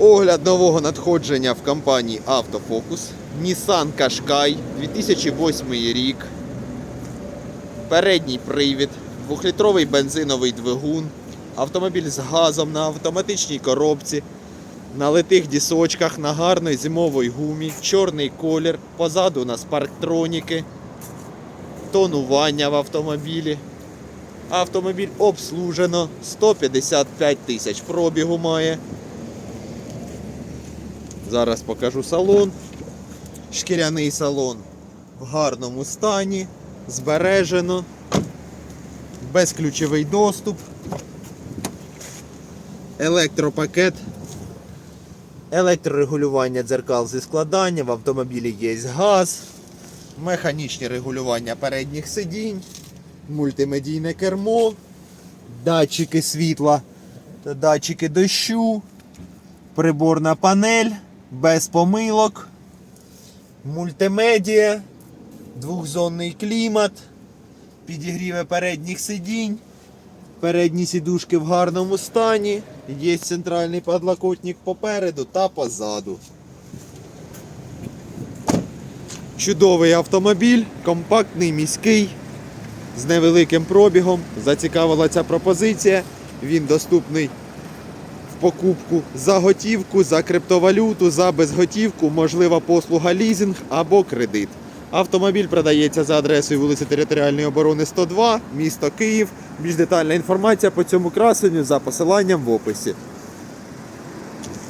Огляд нового надходження в компанії Автофокус. Nissan Qashqai 2008 рік. Передній привід, двохлітровий бензиновий двигун, автомобіль з газом на автоматичній коробці, на литих дісочках, на гарної зимовій гумі, чорний колір, позаду у нас парктроніки, тонування в автомобілі. Автомобіль обслужено 155 тисяч пробігу має. Зараз покажу салон. Шкіряний салон в гарному стані, збережено, безключовий доступ, електропакет, електрорегулювання дзеркал зі складання, в автомобілі є газ, механічні регулювання передніх сидінь, мультимедійне кермо, датчики світла та датчики дощу, приборна панель без помилок, мультимедіа, двохзонний клімат, підігріве передніх сидінь, передні сідушки в гарному стані, є центральний подлокотник попереду та позаду. Чудовий автомобіль, компактний, міський, з невеликим пробігом. Зацікавила ця пропозиція. Він доступний покупку за готівку, за криптовалюту, за безготівку, можлива послуга лізинг або кредит. Автомобіль продається за адресою вулиці Територіальної оборони 102, місто Київ. Більш детальна інформація по цьому красенню за посиланням в описі.